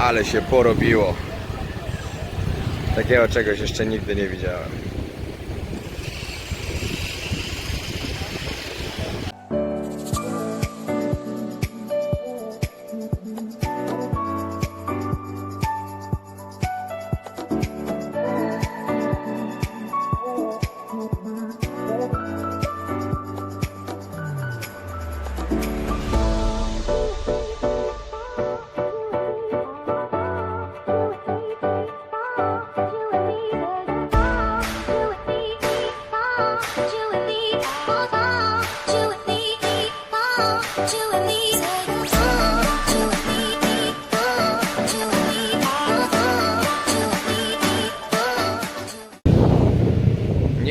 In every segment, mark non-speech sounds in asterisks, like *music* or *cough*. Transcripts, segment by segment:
Ale się porobiło. Takiego czegoś jeszcze nigdy nie widziałem.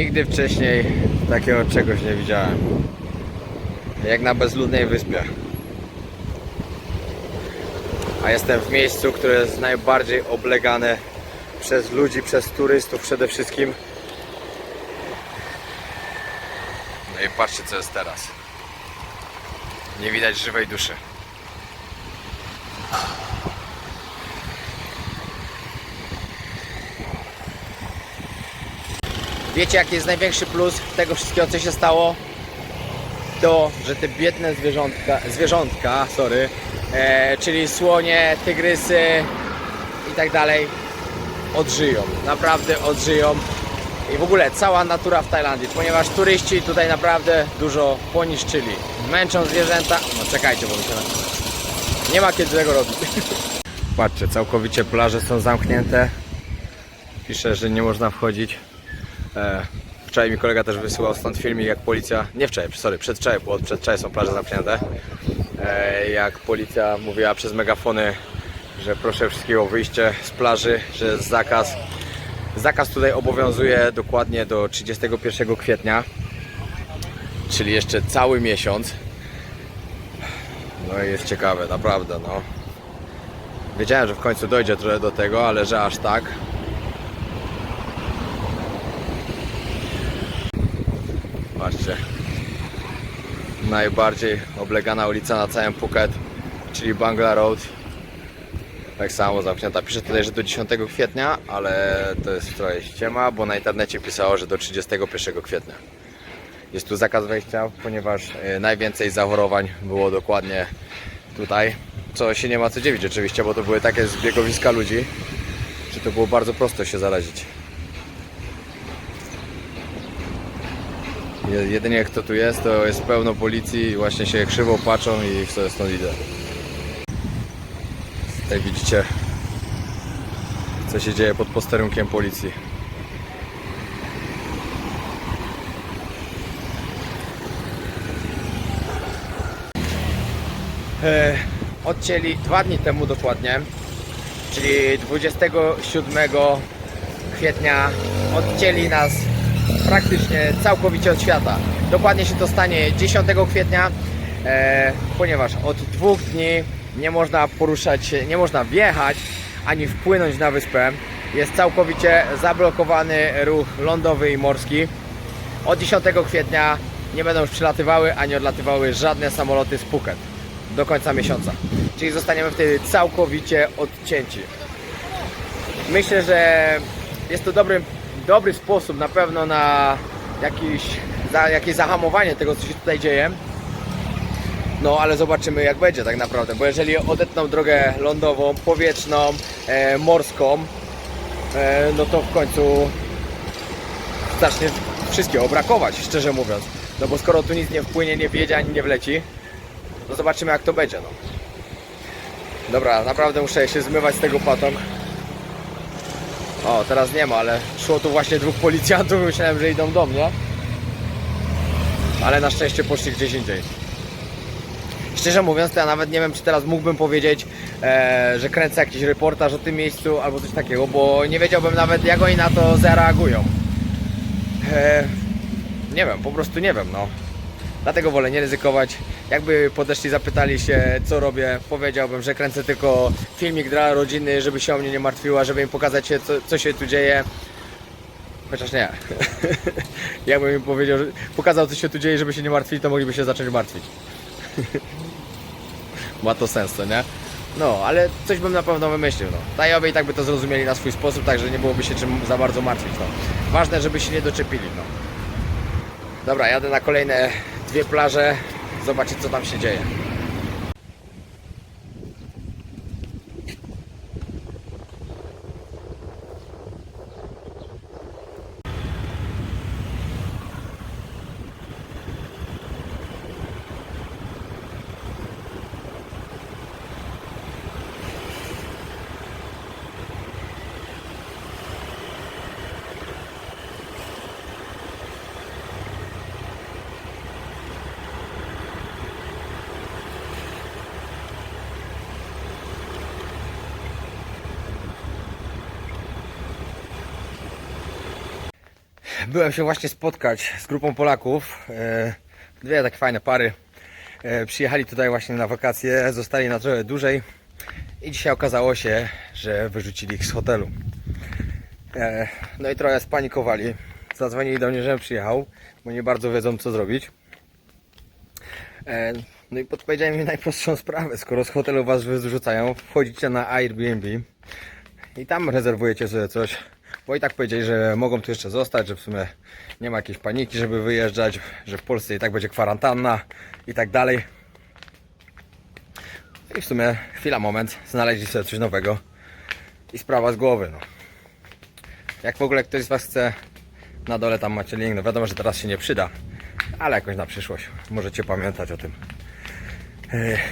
Nigdy wcześniej takiego czegoś nie widziałem. Jak na bezludnej wyspie. A jestem w miejscu, które jest najbardziej oblegane przez ludzi, przez turystów przede wszystkim. No i patrzcie co jest teraz. Nie widać żywej duszy. Wiecie jaki jest największy plus tego wszystkiego co się stało? To, że te biedne zwierzątka, zwierzątka, sorry, e, czyli słonie, tygrysy i tak dalej odżyją. Naprawdę odżyją. I w ogóle cała natura w Tajlandii, ponieważ turyści tutaj naprawdę dużo poniszczyli. Męczą zwierzęta. No czekajcie, bo mi się. Nie ma kiedy tego robić. *laughs* Patrzcie, całkowicie plaże są zamknięte. Pisze, że nie można wchodzić. E, wczoraj mi kolega też wysyłał stąd filmik, jak policja, nie wczoraj, sorry, przedwczoraj, bo od przedwczoraj są plaże zamknięte. E, jak policja mówiła przez megafony, że proszę wszystkiego o wyjście z plaży, że jest zakaz. Zakaz tutaj obowiązuje dokładnie do 31 kwietnia, czyli jeszcze cały miesiąc. No i jest ciekawe, naprawdę, no. Wiedziałem, że w końcu dojdzie trochę do tego, ale że aż tak, Patrzcie. Najbardziej oblegana ulica na całym Phuket, czyli Bangla Road. Tak samo zamknięta. Pisze tutaj, że do 10 kwietnia, ale to jest trochę ściema, bo na internecie pisało, że do 31 kwietnia. Jest tu zakaz wejścia, ponieważ e, najwięcej zachorowań było dokładnie tutaj. Co się nie ma co dziwić oczywiście, bo to były takie zbiegowiska ludzi, że to było bardzo prosto się zarazić. Jedynie kto tu jest, to jest pełno policji i właśnie się krzywo patrzą i sobie stąd idę. Tutaj widzicie, co się dzieje pod posterunkiem policji. E, odcięli dwa dni temu dokładnie, czyli 27 kwietnia odcięli nas praktycznie całkowicie od świata. Dokładnie się to stanie 10 kwietnia, e, ponieważ od dwóch dni nie można poruszać nie można wjechać ani wpłynąć na wyspę. Jest całkowicie zablokowany ruch lądowy i morski. Od 10 kwietnia nie będą już przylatywały ani odlatywały żadne samoloty z Phuket do końca miesiąca. Czyli zostaniemy wtedy całkowicie odcięci. Myślę, że jest to dobry, dobry sposób na pewno na jakiś, za, jakieś zahamowanie tego, co się tutaj dzieje. No, ale zobaczymy jak będzie tak naprawdę, bo jeżeli odetną drogę lądową, powietrzną, e, morską, e, no to w końcu zacznie wszystkiego brakować, szczerze mówiąc. No bo skoro tu nic nie wpłynie, nie wjedzie ani nie wleci, no zobaczymy jak to będzie. No. Dobra, naprawdę muszę się zmywać z tego patong. O, teraz nie ma, ale szło tu właśnie dwóch policjantów, myślałem, że idą do mnie. Ale na szczęście poszli gdzieś indziej. Szczerze mówiąc, to ja nawet nie wiem, czy teraz mógłbym powiedzieć, e, że kręcę jakiś reportaż o tym miejscu albo coś takiego, bo nie wiedziałbym nawet, jak oni na to zareagują. E, nie wiem, po prostu nie wiem, no. Dlatego wolę nie ryzykować. Jakby podeszli, zapytali się, co robię, powiedziałbym, że kręcę tylko filmik dla rodziny, żeby się o mnie nie martwiła, żeby im pokazać, się, co, co się tu dzieje. Chociaż nie. *laughs* Jakbym im powiedział, że pokazał, co się tu dzieje, żeby się nie martwili, to mogliby się zacząć martwić. *laughs* Ma to sens, to nie? No, ale coś bym na pewno wymyślił. No. Tajowie i tak by to zrozumieli na swój sposób, także nie byłoby się czym za bardzo martwić. No. Ważne, żeby się nie doczepili. No. Dobra, jadę na kolejne dwie plaże, zobaczyć co tam się dzieje. Byłem się właśnie spotkać z grupą Polaków. e, Dwie takie fajne pary. E, Przyjechali tutaj właśnie na wakacje, zostali na trochę dłużej i dzisiaj okazało się, że wyrzucili ich z hotelu. E, No i trochę spanikowali. Zadzwonili do mnie, żebym przyjechał, bo nie bardzo wiedzą co zrobić. No i podpowiedziałem mi *laughs* najprostszą sprawę. Skoro z hotelu was wyrzucają, wchodzicie na Airbnb i tam rezerwujecie sobie coś. Bo i tak powiedzieli, że mogą tu jeszcze zostać, że w sumie nie ma jakiejś paniki, żeby wyjeżdżać, że w Polsce i tak będzie kwarantanna i tak dalej. I w sumie chwila, moment, znaleźli sobie coś nowego i sprawa z głowy. No. Jak w ogóle ktoś z Was chce, na dole tam macie link, no wiadomo, że teraz się nie przyda, ale jakoś na przyszłość możecie pamiętać o tym.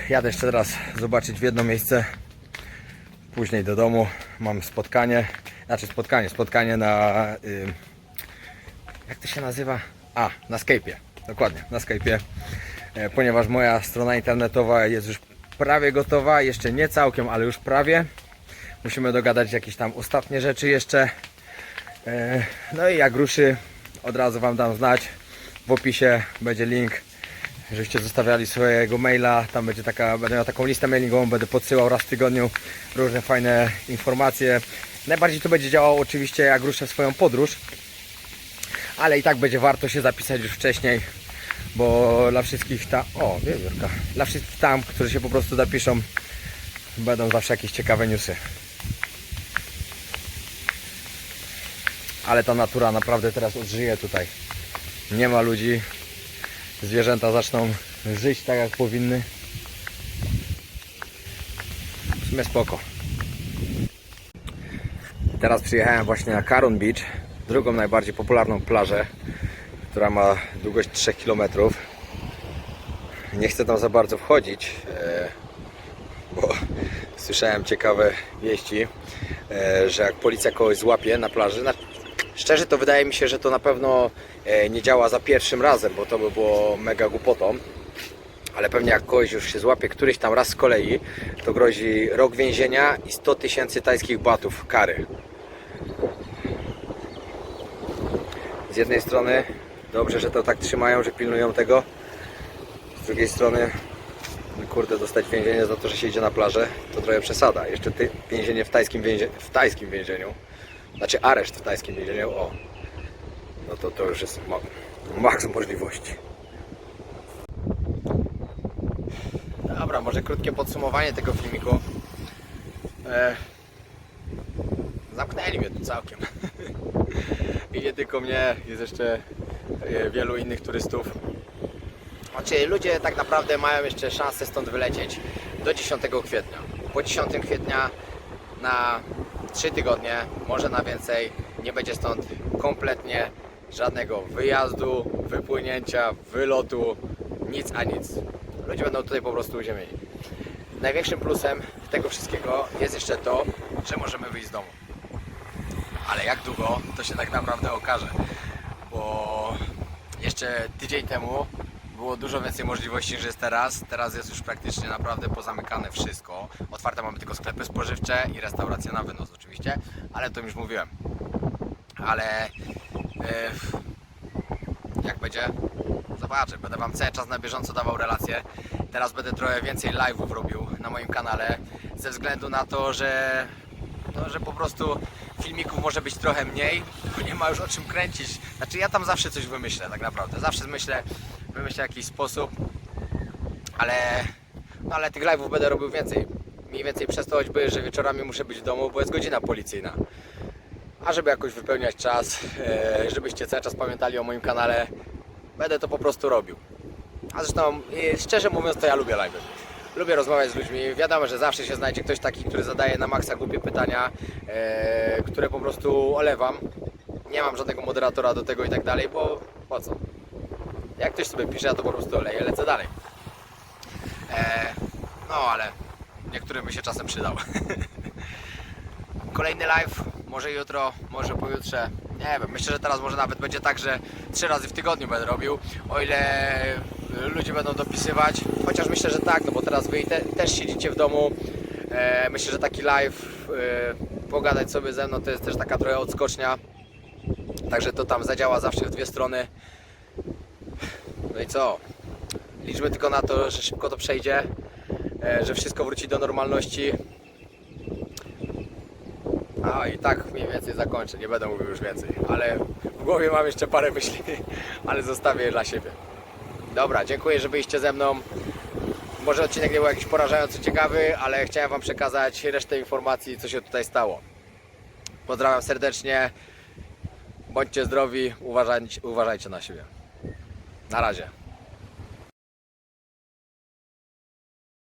Jadę jeszcze teraz zobaczyć w jedno miejsce, później do domu mam spotkanie, znaczy spotkanie, spotkanie na y, jak to się nazywa? A, na Skype'ie, dokładnie, na Skype'ie, e, ponieważ moja strona internetowa jest już prawie gotowa, jeszcze nie całkiem, ale już prawie. Musimy dogadać jakieś tam ostatnie rzeczy jeszcze. E, No i jak ruszy, od razu Wam dam znać. W opisie będzie link żebyście zostawiali swojego maila, tam będzie taka, będę miał taką listę mailingową, będę podsyłał raz w tygodniu różne fajne informacje. Najbardziej to będzie działało oczywiście jak ruszę swoją podróż, ale i tak będzie warto się zapisać już wcześniej, bo dla wszystkich tam, o wiewiórka, dla wszystkich tam, którzy się po prostu zapiszą, będą zawsze jakieś ciekawe newsy. Ale ta natura naprawdę teraz odżyje tutaj. Nie ma ludzi, zwierzęta zaczną żyć tak jak powinny. W sumie spoko. Teraz przyjechałem właśnie na Karun Beach, drugą najbardziej popularną plażę, która ma długość 3 km. Nie chcę tam za bardzo wchodzić, e, bo *laughs* słyszałem ciekawe wieści, e, że jak policja kogoś złapie na plaży, szczerze to wydaje mi się, że to na pewno e, nie działa za pierwszym razem, bo to by było mega głupotą. Ale pewnie jak kogoś już się złapie któryś tam raz z kolei, to grozi rok więzienia i 100 tysięcy tajskich batów kary. Z jednej strony dobrze, że to tak trzymają, że pilnują tego. Z drugiej strony, no kurde, dostać więzienie za to, że się idzie na plażę, to trochę przesada. Jeszcze ty, więzienie w tajskim, więzie, w tajskim więzieniu, znaczy areszt w tajskim więzieniu, o, no to to już jest ma, maks możliwości. Dobra, może krótkie podsumowanie tego filmiku. E, zamknęli mnie tu całkiem. *laughs* I nie tylko mnie, jest jeszcze e, wielu innych turystów. Znaczy ludzie tak naprawdę mają jeszcze szansę stąd wylecieć do 10 kwietnia. Po 10 kwietnia na 3 tygodnie, może na więcej, nie będzie stąd kompletnie żadnego wyjazdu, wypłynięcia, wylotu, nic a nic. Ludzie będą tutaj po prostu uziemieni. Największym plusem tego wszystkiego jest jeszcze to, że możemy wyjść z domu. Ale jak długo, to się tak naprawdę okaże. Bo jeszcze tydzień temu było dużo więcej możliwości niż jest teraz. Teraz jest już praktycznie naprawdę pozamykane wszystko. Otwarte mamy tylko sklepy spożywcze i restauracje na wynos oczywiście, ale to już mówiłem. Ale e, jak będzie? Zobaczę, będę Wam cały czas na bieżąco dawał relacje. Teraz będę trochę więcej live'ów robił na moim kanale, ze względu na to, że, no, że po prostu filmików może być trochę mniej, bo nie ma już o czym kręcić. Znaczy ja tam zawsze coś wymyślę tak naprawdę, zawsze myślę, wymyślę jakiś sposób, ale, no, ale tych live'ów będę robił więcej. mniej więcej przez to choćby, że wieczorami muszę być w domu, bo jest godzina policyjna. A żeby jakoś wypełniać czas, e, żebyście cały czas pamiętali o moim kanale, będę to po prostu robił. A zresztą, e, szczerze mówiąc, to ja lubię live. Lubię rozmawiać z ludźmi. Wiadomo, że zawsze się znajdzie ktoś taki, który zadaje na maksa głupie pytania, e, które po prostu olewam. Nie mam żadnego moderatora do tego i tak dalej, bo po co? Jak ktoś sobie pisze, ja to po prostu oleję, lecę dalej. E, no ale niektórym by się czasem przydał. *laughs* Kolejny live, może jutro, może pojutrze. Nie wiem, myślę, że teraz może nawet będzie tak, że trzy razy w tygodniu będę robił, o ile ludzie będą dopisywać. Chociaż myślę, że tak, no bo teraz wy te, też siedzicie w domu. E, myślę, że taki live, e, pogadać sobie ze mną, to jest też taka trochę odskocznia. Także to tam zadziała zawsze w dwie strony. No i co? Liczmy tylko na to, że szybko to przejdzie, e, że wszystko wróci do normalności. A i tak mniej więcej zakończę, nie będę mówił już więcej, ale w głowie mam jeszcze parę myśli, *laughs* ale zostawię je dla siebie. Dobra, dziękuję, że byliście ze mną. Może odcinek nie był jakiś porażająco ciekawy, ale chciałem Wam przekazać resztę informacji, co się tutaj stało. Pozdrawiam serdecznie, bądźcie zdrowi, uważajcie, uważajcie na siebie. Na razie.